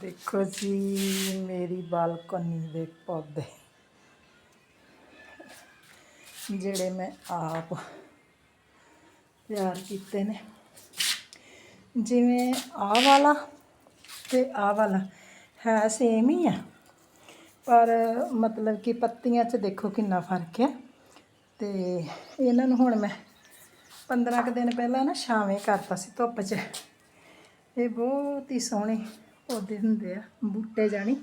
ਦੇਖੋ ਜੀ, ਮੇਰੀ ਬਾਲਕਨੀ ਦੇ ਪੌਦੇ। ਜਿਹੜੇ ਮੈਂ ਆਪ ਤਿਆਰ ਕੀਤੇ ਨੇ। ਜਿਵੇਂ ਆਹ ਵਾਲਾ ਤੇ ਆਹ ਵਾਲਾ ਹੈ ਸੇਮ ਹੀ ਆ। ਪਰ ਮਤਲਬ ਕਿ ਪੱਤੀਆਂ 'ਚ ਦੇਖੋ ਕਿੰਨਾ ਫ਼ਰਕ ਹੈ। ਤੇ ਇਹਨਾਂ ਨੂੰ ਹੁਣ ਮੈਂ 15 ਕੁ ਦਿਨ ਪਹਿਲਾਂ ਨਾ ਛਾਵੇਂ ਕਰਤਾ ਸੀ ਧੁੱਪ 'ਚ। ਇਹ ਬਹੁਤ ਹੀ ਸੋਹਣੇ ਪੌਦੇ ਹੁੰਦੇ ਆ, ਬੂਟੇ ਜਾਣੀ।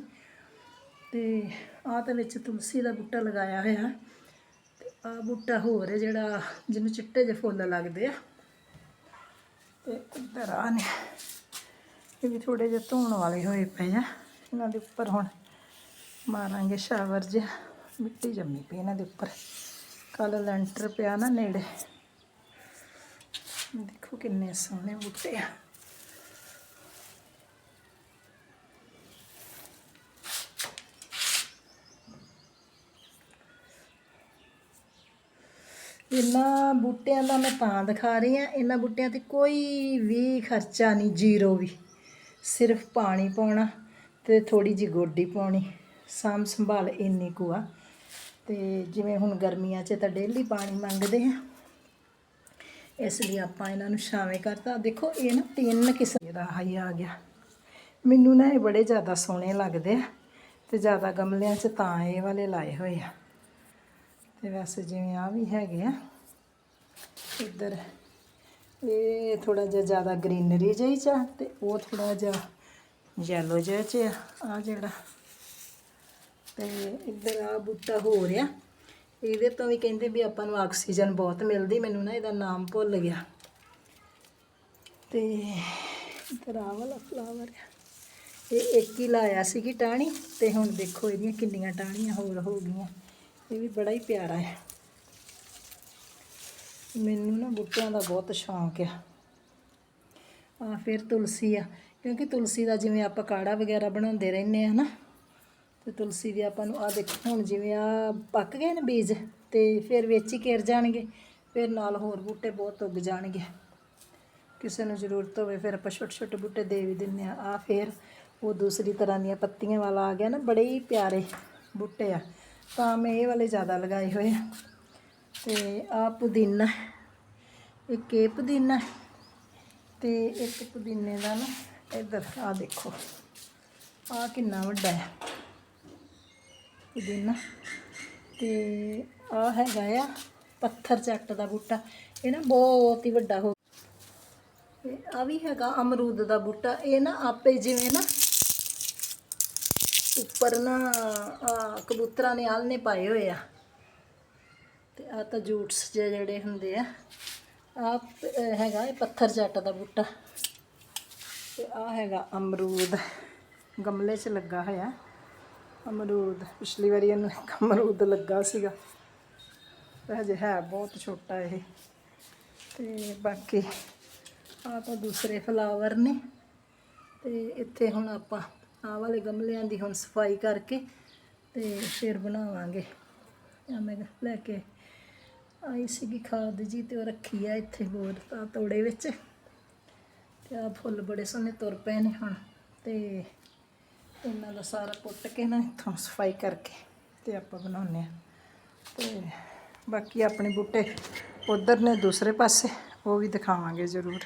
ਤੇ ਆਹ ਤਾਂ ਵਿੱਚ ਤੁਲਸੀ ਦਾ ਬੂਟਾ ਲਗਾਇਆ ਹੋਇਆ। ਤੇ ਆਹ ਬੂਟਾ ਹੋਰ ਹੈ ਜਿਹੜਾ ਜਿਹਨੂੰ ਚਿੱਟੇ ਜਿਹੇ ਫੁੱਲ ਲੱਗਦੇ ਆ। ਤੇ ਇੱਧਰ ਆ ਨੇ, ਇਹ ਵੀ ਥੋੜੇ ਜਿਹੇ ਧੋਣ ਵਾਲੇ ਹੋਏ ਪਏ ਆ। ਇਹਨਾਂ ਦੇ ਉੱਪਰ ਹੁਣ ਮਾਰਾਂਗੇ ਸ਼ਾਵਰ ਜਿਹਾ। ਮਿੱਟੀ ਜੰਮੀ ਪਈ ਇਹਨਾਂ ਦੇ ਉੱਪਰ। ਕੱਲ ਲੈਂਟਰ ਪਿਆ ਨਾ ਨੇੜੇ। ਦੇਖੋ ਕਿੰਨੇ ਸੋਹਣੇ ਬੂਟੇ ਆ। ਇਹਨਾਂ ਬੂਟਿਆਂ ਦਾ ਮੈਂ ਤਾਂ ਦਿਖਾ ਰਹੀ ਹਾਂ। ਇਹਨਾਂ ਬੂਟਿਆਂ ਤੇ ਕੋਈ ਵੀ ਖਰਚਾ ਨਹੀਂ, ਜ਼ੀਰੋ ਵੀ। ਸਿਰਫ ਪਾਣੀ ਪਾਉਣਾ ਤੇ ਥੋੜੀ ਜਿਹੀ ਗੋਡੀ ਪਾਉਣੀ। ਸਾਂਭ ਸੰਭਾਲ ਇੰਨੀ ਕੁ ਆ। ਤੇ ਜਿਵੇਂ ਹੁਣ ਗਰਮੀਆਂ 'ਚ ਤਾਂ ਡੇਲੀ ਪਾਣੀ ਮੰਗਦੇ ਆ ਇਸ ਲਈ ਆਪਾਂ ਇਹਨਾਂ ਨੂੰ ਛਾਵੇਂ ਕਰਤਾ। ਦੇਖੋ, ਇਹ ਨਾ ਤਿੰਨ ਕਿਸਮ ਦਾ ਹਾਈ ਆ ਗਿਆ। ਮੈਨੂੰ ਨਾ ਇਹ ਬੜੇ ਜ਼ਿਆਦਾ ਸੋਹਣੇ ਲੱਗਦੇ ਆ ਤੇ ਜ਼ਿਆਦਾ ਗਮਲਿਆਂ 'ਚ ਤਾਂ ਇਹ ਵਾਲੇ ਲਾਏ ਹੋਏ ਆ। ਤੇ ਵੈਸੇ ਜਿਵੇਂ ਆ ਵੀ ਹੈਗੇ ਆ, ਇੱਧਰ ਇਹ ਥੋੜਾ ਜਿਹਾ ਜ਼ਿਆਦਾ ਗ੍ਰੀਨਰੀ ਜਿਹੀ ਚ ਆ ਤੇ ਉਹ ਥੋੜਾ ਜਿਹਾ ਯੈਲੋ ਜਿਹਾ ਚ ਆ, ਆਹ ਜਿਹੜਾ। ਤੇ ਇੱਧਰ ਆ ਬੂਟਾ ਹੋ ਰਿਹਾ ਇਹਦੇ ਤੋਂ ਵੀ ਕਹਿੰਦੇ ਵੀ ਆਪਾਂ ਨੂੰ ਆਕਸੀਜਨ ਬਹੁਤ ਮਿਲਦੀ, ਮੈਨੂੰ ਨਾ ਇਹਦਾ ਨਾਮ ਭੁੱਲ ਗਿਆ। ਤੇ ਇੱਧਰ ਆ ਵਾਲਾ ਫਲਾਵਰ ਆ, ਇਹ ਇੱਕ ਹੀ ਲਾਇਆ ਸੀਗੀ ਟਾਹਣੀ ਤੇ ਹੁਣ ਦੇਖੋ ਇਹਦੀਆਂ ਕਿੰਨੀਆਂ ਟਾਹਣੀਆਂ ਹੋਰ ਹੋ ਗਈਆਂ। ਇਹ ਵੀ ਬੜਾ ਹੀ ਪਿਆਰਾ ਹੈ। ਮੈਨੂੰ ਨਾ ਬੂਟਿਆਂ ਦਾ ਬਹੁਤ ਸ਼ੌਂਕ ਆ। ਆ ਫਿਰ ਤੁਲਸੀ ਆ, ਕਿਉਂਕਿ ਤੁਲਸੀ ਦਾ ਜਿਵੇਂ ਆਪਾਂ ਕਾੜਾ ਵਗੈਰਾ ਬਣਾਉਂਦੇ ਰਹਿੰਦੇ ਆ ਨਾ, ਤੇ ਤੁਲਸੀ ਦੀ ਆਪਾਂ ਨੂੰ ਆ ਦੇਖੋ, ਹੁਣ ਜਿਵੇਂ ਆ ਪੱਕ ਗਏ ਨੇ ਬੀਜ, ਤੇ ਫਿਰ ਵਿੱਚ ਹੀ ਕਿਰ ਜਾਣਗੇ, ਫਿਰ ਨਾਲ ਹੋਰ ਬੂਟੇ ਬਹੁਤ ਉੱਗ ਜਾਣਗੇ। ਕਿਸੇ ਨੂੰ ਜ਼ਰੂਰਤ ਹੋਵੇ ਫਿਰ ਆਪਾਂ ਛੋਟੇ ਛੋਟੇ ਬੂਟੇ ਦੇ ਵੀ ਦਿੰਨੇ ਆ। ਆ ਫਿਰ ਉਹ ਦੂਸਰੀ ਤਰ੍ਹਾਂ ਦੀਆਂ ਪੱਤੀਆਂ ਵਾਲਾ ਆ ਗਿਆ ਨਾ, ਬੜੇ ਹੀ ਪਿਆਰੇ ਬੂਟੇ ਆ। ਤਾਂ ਮੈਂ ਇਹ ਵਾਲੇ ਜ਼ਿਆਦਾ ਲਗਾਏ ਹੋਏ ਆ। ਤੇ ਆ ਪੁਦੀਨਾ, ਇੱਕ ਇਹ ਪੁਦੀਨਾ ਤੇ ਇੱਕ ਪੁਦੀਨੇ ਦਾ ਨਾ ਇੱਧਰ ਆ ਦੇਖੋ। ਆ ਕਿੰਨਾ ਵੱਡਾ ਹੈ ਪੁਦੀਨਾ। ਤੇ ਆ ਹੈਗਾ ਆ ਪੱਥਰ ਚੱਟ ਦਾ ਬੂਟਾ। ਇਹ ਨਾ ਬਹੁਤ ਹੀ ਵੱਡਾ ਹੋ ਤੇ ਆ ਵੀ ਹੈਗਾ ਅਮਰੂਦ ਦਾ ਬੂਟਾ। ਇਹ ਨਾ ਆਪੇ ਜਿਵੇਂ ਨਾ ਉੱਪਰ ਨਾ ਕਬੂਤਰਾਂ ਨੇ ਆਲਣੇ ਪਾਏ ਹੋਏ ਆ। ਤੇ ਆ ਤਾਂ ਜੂਟਸ ਜਿਹੇ ਜਿਹੜੇ ਹੁੰਦੇ ਆ। ਆ ਹੈਗਾ, ਇਹ ਪੱਥਰ ਜੱਟ ਦਾ ਬੂਟਾ। ਤੇ ਆ ਹੈਗਾ ਅਮਰੂਦ। ਗਮਲੇ 'ਚ ਲੱਗਾ ਹੋਇਆ। ਅਮਰੂਦ, ਪਿਛਲੀ ਵਾਰੀ ਇਹਨੂੰ ਇੱਕ ਅਮਰੂਦ ਲੱਗਾ ਸੀਗਾ। ਤੇ ਹਜੇ ਹੈ ਬਹੁਤ ਛੋਟਾ ਇਹ। ਤੇ ਬਾਕੀ ਆ ਤਾਂ ਦੂਸਰੇ ਫਲਾਵਰ ਨੇ। ਤੇ ਇੱਥੇ ਹੁਣ ਆਪਾਂ ਆਹ ਵਾਲੇ ਗਮਲਿਆਂ ਦੀ ਹੁਣ ਸਫ਼ਾਈ ਕਰਕੇ ਤੇ ਫਿਰ ਬਣਾਵਾਂਗੇ। ਆ ਮੈਂ ਲੈ ਕੇ ਆਈ ਸੀਗੀ ਖਾਦ ਜੀ ਤੇ ਉਹ ਰੱਖੀ ਆ ਇੱਥੇ ਹੋਰ ਤਾਂ ਤੋੜੇ ਵਿੱਚ। ਤੇ ਆ ਫੁੱਲ ਬੜੇ ਸੋਹਣੇ ਤੁਰ ਪਏ ਨੇ ਹੁਣ ਤੇ ਇਹਨਾਂ ਦਾ ਸਾਰਾ ਪੁੱਟ ਕੇ ਨਾ ਇੱਥੋਂ ਸਫ਼ਾਈ ਕਰਕੇ ਤੇ ਆਪਾਂ ਬਣਾਉਂਦੇ ਆ ਤੇ ਬਾਕੀ ਆਪਣੇ ਬੂਟੇ ਉਧਰ ਨੇ ਦੂਸਰੇ ਪਾਸੇ, ਉਹ ਵੀ ਦਿਖਾਵਾਂਗੇ ਜ਼ਰੂਰ।